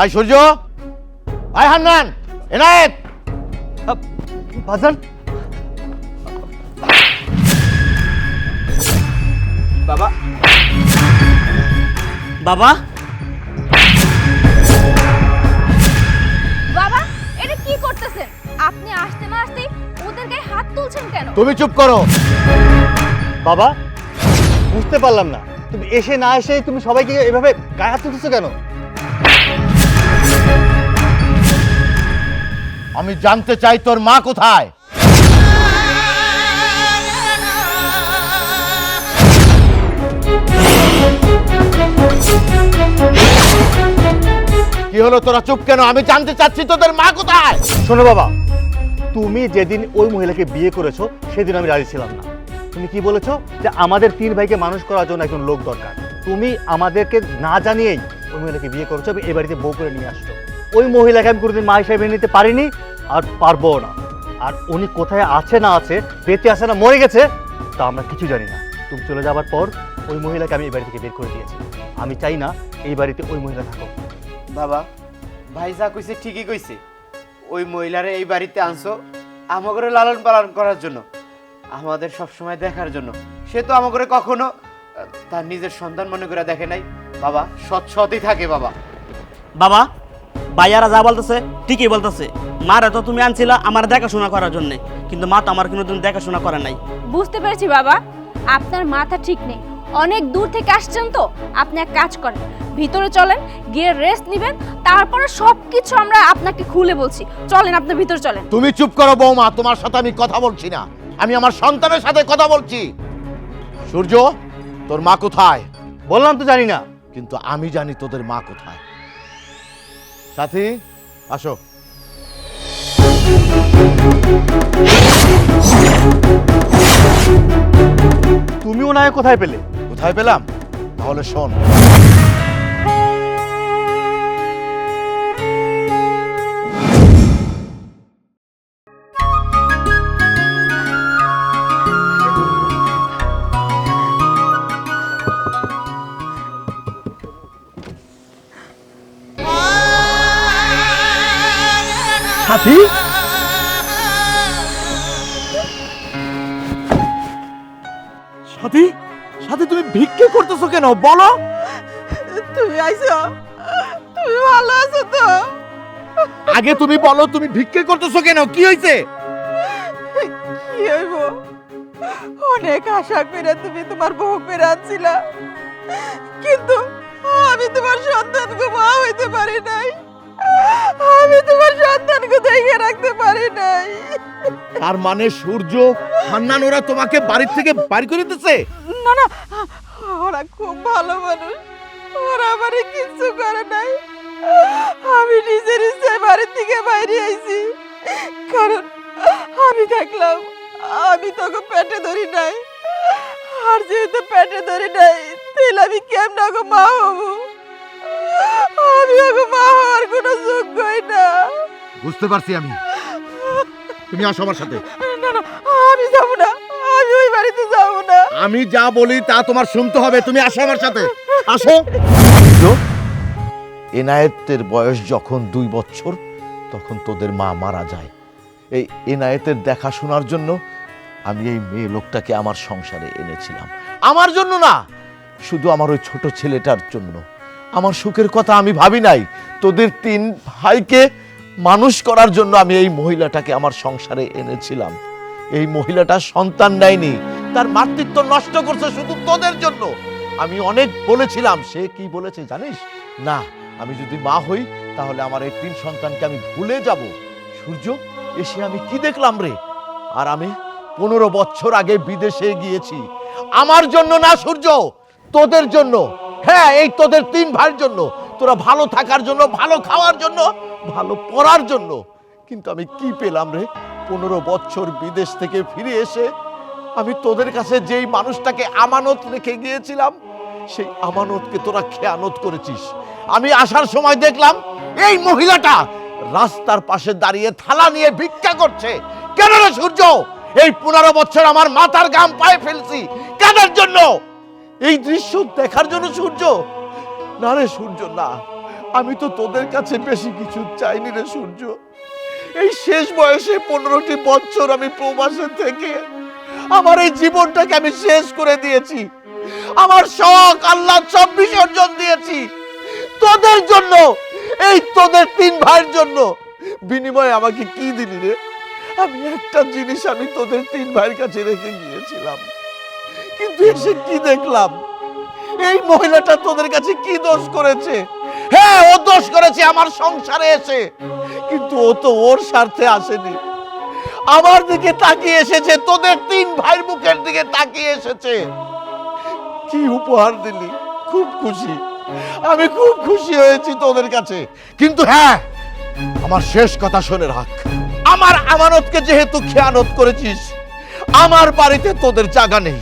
আয় সূর্য। আয় হান্নান এনায়েত। বাজান। বাবা। বাবা। বাবা এটা কি করতেছেন? আপনি আসতে না আসতেই ওদের গায়ে হাত তুলছেন কেন? তুমি চুপ করো। বাবা বুঝতে পারলাম না। তুমি এসে না এসে তুমি সবাইকে এভাবে গায়ে হাত তুলতেছো কেন? আমি জানতে চাই তোর মা কোথায়? কি হলো তোরা চুপ কেন? আমি জানতে চাচ্ছি তোদের মা কোথায়? শোনো বাবা, তুমি যেদিন ওই মহিলাকে বিয়ে করেছ, সেদিন আমি রাজি ছিলাম না। তুমি কি বলেছ? যে আমাদের তিন ভাইকে মানুষ করার জন্য একজন লোক দরকার। তুমি আমাদেরকে না জানিয়েই ওই মহিলাকে বিয়ে করেছ, এবং এ বাড়িতে বউ করে নিয়ে আসছো। ওই মহিলাকে আমি কোনোদিন মা হিসাবে নিতে পারিনি আর পারব না। আর উনি কোথায় আছে না আছে বেঁচে আছে না মরে গেছে তা আমরা কিছু জানি না। তুমি চলে যাওয়ার পর ওই মহিলাকে আমি এই বাড়ি থেকে বের করে দিয়েছি। আমি চাই না এই বাড়িতে ওই মহিলা থাকুক। বাবা ভাই যা কইছে ঠিকই কইছে। ওই মহিলারে এই বাড়িতে আনছো আমাকে লালন পালন করার জন্য আমাদের সব সময় দেখার জন্য। সে তো আমাকে কখনো তার নিজের সন্তান মনে করে দেখে নাই। বাবা সৎ সৎই থাকে বাবা। বাবা ভাইয়ারা যা বলতেছে ঠিকই বলতেছে। মারা তো তুমি আনছিলা আমার দেখাশোনা করার জন্য। কিন্তু মা তো আমার কোনোদিন দেখাশোনা করে নাই। বুঝতে পেরেছি বাবা আপনার মাথা ঠিক নেই। অনেক দূর থেকে আসছেন তো আপনি এক কাজ করেন। ভিতরে চলেন গিয়ে রেস্ট নেবেন তারপরে সব কিছু আমরা আপনাকে খুলে বলছি। চলেন আপনি ভিতরে চলেন। তুমি চুপ করো বৌমা তোমার সাথে আমি কথা বলছি না। আমি আমার সন্তানের সাথে কথা বলছি। সূর্য তোর মা কোথায়? বললাম তো জানি না কিন্তু আমি জানি তোদের মা কোথায়। সাথী আসো। তুমি ওনায় কোথায় পেলে? কোথায় পেলাম? তাহলে শোন। সাথী? সাথী? সাথী তুমি ভিক্ষে করতেছো কেন? বলো। তুমি আইছো। তুমি ভালো আছো তো। আগে তুমি বলো তুমি ভিক্ষে করতেছো কেন? কি হয়েছে কি হইব? অনেক আশা করে তুমি তোমার বউ করে আনছিলা কিন্তু আমি তোমার সন্তানকে মা হইতে পারি নাই। আমি তোমার সন্তানকে দেখে রাখতে পারি নাই। তার মানে সূর্য হান্নান ওরা তোমাকে বাড়ির থেকে বাড়ি করে দিতেছে? না না ওরা খুব ভালো মানুষ। ওরা আমারে কিচ্ছু করে নাই। আমি নিজের ইচ্ছে বাড়ির থেকে বাইরে আইছি। কারণ আমি দেখলাম আমি তোকে পেটে ধরি নাই। আর যেহেতু পেটে ধরি নাই তাহলে আমি কেমন মা হব? আমি ওকে মা হওয়ার কোনো যোগ্যই না। বুঝতে পারছি আমি। তুমি আসো আমার সাথে। না না আমি যাব না। আমি ওই বাড়িতে যাব না। আমি যা বলি তা তোমার শুনতে হবে। তুমি আসো আমার সাথে। আসো। এনায়েতের বয়স যখন দুই বছর তখন তোদের মা মারা যায়। এই এনায়েতের দেখাশোনার জন্য আমি এই মেয়ে লোকটাকে আমার সংসারে এনেছিলাম। আমার জন্য না শুধু আমার ওই ছোট ছেলেটার জন্য। আমার সুখের কথা আমি ভাবি নাই। তোদের তিন ভাইকে মানুষ করার জন্য আমি এই মহিলাটাকে আমার সংসারে এনেছিলাম। এই মহিলাটা সন্তান নেয়নি। তার মাতৃত্ব নষ্ট করছে শুধু তোদের জন্য। আমি অনেক বলেছিলাম, সে কি বলেছে জানিস? না, আমি যদি মা হই, তাহলে আমার এই তিন সন্তানকে আমি ভুলে যাব। সূর্য, এসে আমি কি দেখলাম রে? আর আমি পনেরো বছর আগে বিদেশে গিয়েছি। আমার জন্য না সূর্য, তোদের জন্য। হ্যাঁ এই তোদের তিন ভাইয়ের জন্য। তোরা ভালো থাকার জন্য, ভালো খাওয়ার জন্য, ভালো পড়ার জন্য। কিন্তু আমি কি পেলাম রে? পনেরো বছর বিদেশ থেকে ফিরে এসে আমি তোদের কাছে যেই মানুষটাকে আমানত রেখে গিয়েছিলাম, সেই আমানতকে তোরা খেয়ানত করেছিস। আমি আসার সময় দেখলাম, এই মহিলাটা রাস্তার পাশে দাঁড়িয়ে থালা নিয়ে ভিক্ষা করছে। কেন রে সূর্য? এই পনেরো বছর আমার মাথার গাম পায়ে ফেলছি। কাদের জন্য? এই দৃশ্য দেখার জন্য সূর্য? না রে সূর্য, না। আমি তো তোদের কাছে বেশি কিছু চাইনি রে সূর্য। এই শেষ বয়সে পনেরোটি বছর আমি প্রবাসে থেকে আমার এই জীবনটাকে আমি শেষ করে দিয়েছি। আমার শখ আল্লাহ সব বিসর্জন দিয়েছি। তোদের জন্য, এই তোদের তিন ভাইয়ের জন্য। বিনিময়ে আমাকে কি দিলি রে? আমি একটা জিনিস আমি তোদের তিন ভাইয়ের কাছে রেখে গিয়েছিলাম। কিন্তু এসে কি দেখলাম? এই মহিলাটা তোদের কাছে কি দোষ করেছে? হ্যাঁ ও দোষ করেছে, আমার সংসারে এসে। কিন্তু ও তো ওর স্বার্থে আসেনি। আমার দিকে তাকিয়ে এসেছে, তোদের তিন ভাইয়ের মুখের দিকে তাকিয়ে এসেছে। কি উপহার দিলি? খুব খুশি। আমি খুব খুশি হয়েছি তোদের কাছে। কিন্তু হ্যাঁ আমার শেষ কথা শুনে রাখ। আমার আমানতকে যেহেতু খেয়ানত করেছিস, আমার বাড়িতে তোদের জায়গা নেই।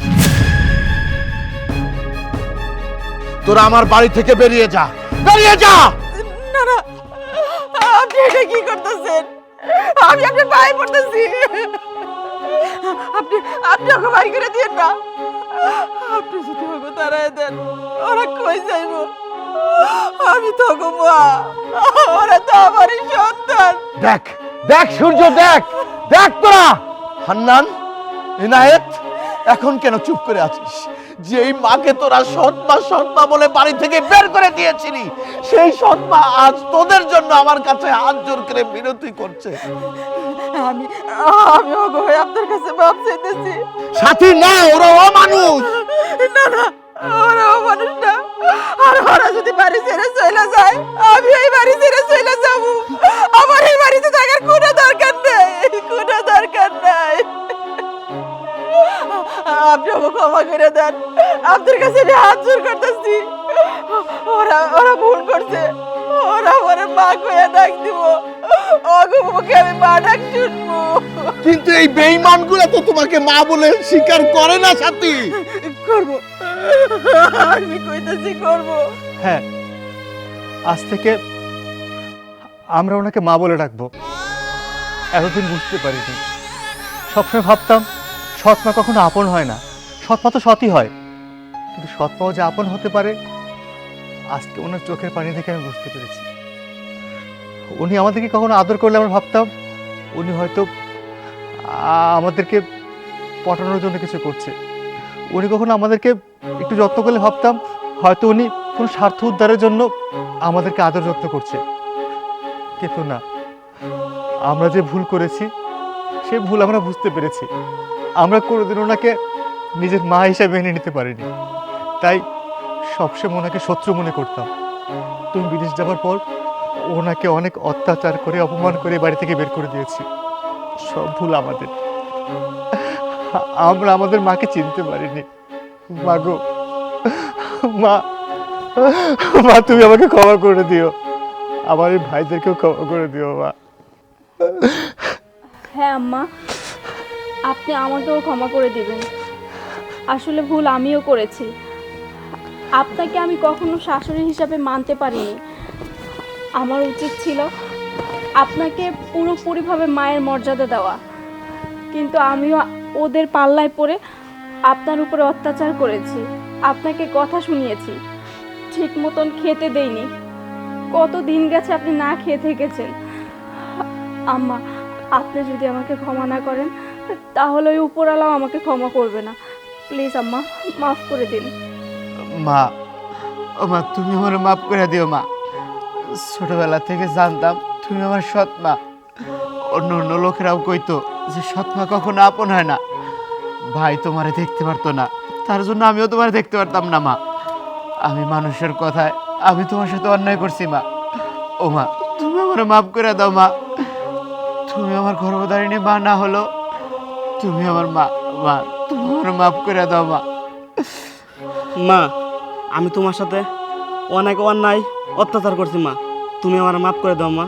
তোরা আমার বাড়ি থেকে বেরিয়ে যা। বেরিয়ে যা! না না আপনি এটা কি করতেছেন? আমি আপনার পায়ে পড়তেছি। আপনি আপনি ওকে বাড়ি করে দিয়েন না। আপনি যদি ওকে তারাই দেন ওরা কই যাইব? আমি তো গো মা ওরা তো আমারই সন্তান। দেখ দেখ সূর্য দেখ দেখ তোরা। হান্নান ইনায়েত এখন কেন চুপ করে আছিস? যে এই মাকে তোরা সৎমা সৎমা বলে বাড়ি থেকে বের করে দিয়েছিলি সেই সৎমা আজ তোদের জন্য আমার কাছে হাত জোর করে বিনতি করছে। আমি আমি ওগো আপনার কাছে মাপ চাইতেছি। সাথী না ওরা অমানুষ। না না ওরা ও মানুষ না। আর ওরা যদি বাড়ি ছেড়ে চলে যায় আমি এই বাড়ি ছেড়ে চলে যাব। আমার এই বাড়িতে থাকার কোনো দরকার নেই কোনো আপনি আমাকে ক্ষমা করে দেন। আপনার কাছে আমি হাত জোর করতেছি। ওরা ওরা ভুল করছে। ওরা আমার মা কয়ে ডাক দিব। ওগো মুখে আমি মা ডাক শুনব। কিন্তু এই বেঈমানগুলো তো তোমাকে মা বলে স্বীকার করে না সাথী। করব। আমি কইতেছি করব। হ্যাঁ আজ থেকে আমরা ওনাকে মা বলে ডাকবো। এতদিন বুঝতে পারিনি। সবসময় ভাবতাম সৎ মা কখনো আপন হয় না। সৎ মা তো সৎই হয়। কিন্তু সৎ মাও যে আপন হতে পারে, আজকে ওনার চোখের পানি থেকে আমি বুঝতে পেরেছি। উনি আমাদেরকে কখনো আদর করলে আমরা ভাবতাম, উনি হয়তো আমাদেরকে পটানোর জন্য কিছু করছে। উনি কখনো আমাদেরকে একটু যত্ন করলে ভাবতাম, হয়তো উনি কোনো স্বার্থ উদ্ধারের জন্য আমাদেরকে আদর যত্ন করছে। কিন্তু না, আমরা যে ভুল করেছি, সে ভুল আমরা বুঝতে পেরেছি। আমরা কোনোদিন ওনাকে নিজের মা হিসেবে মেনে নিতে পারিনি। তাই সবসময় ওনাকে শত্রু মনে করতাম। তুমি বিদেশ যাওয়ার পর ওনাকে অনেক অত্যাচার করে, অপমান করে বাড়ি থেকে বের করে দিয়েছি। সব ভুল আমাদের। আমরা আমাদের মাকে চিনতে পারিনি। মা গো, মা মা, তুমি আমাকে ক্ষমা করে দিও। আমার এই ভাইদেরকেও ক্ষমা করে দিও, মা। হ্যাঁ আম্মা। আপনি আমাকেও ক্ষমা করে দিবেন। আসলে ভুল আমিও করেছি। আপনাকে আমি কখনো শাশুড়ি হিসাবে মানতে পারিনি। আমার উচিত ছিল আপনাকে পুরোপুরিভাবে মায়ের মর্যাদা দেওয়া। কিন্তু আমিও ওদের পাল্লায় পড়ে আপনার উপরে অত্যাচার করেছি। আপনাকে কথা শুনিয়েছি। ঠিক মতন খেতে দেইনি। কত দিন গেছে আপনি না খেয়ে থেকেছেন। আম্মা, আপনি যদি আমাকে ক্ষমা না করেন তাহলে ওই আমাকে ক্ষমা করবে না। প্লিজ আম্মা, মাফ করে দিন। মা ও মা, তুমি আমার মাফ করে দিও, মা। ছোটবেলা থেকে জানতাম তুমি আমার সৎ মা। অন্য অন্য লোকেরাও কইতো যে সৎ মা কখনো আপন হয় না। ভাই তোমারে দেখতে পারতো না। তার জন্য আমিও তোমারে দেখতে পারতাম না, মা। আমি মানুষের কথায়, আমি তোমার সাথে অন্যায় করছি, মা। ও মা, তুমি আমার মাফ করে দাও, মা। তুমি আমার গর্ভধারিণী মা না হলো তুমি আমার মা মা তুমি আমার মাফ করে দাও মা। মা আমি তোমার সাথে অনেক অন্যায় অত্যাচার করছি মা। তুমি আমার মাফ করে দাও মা।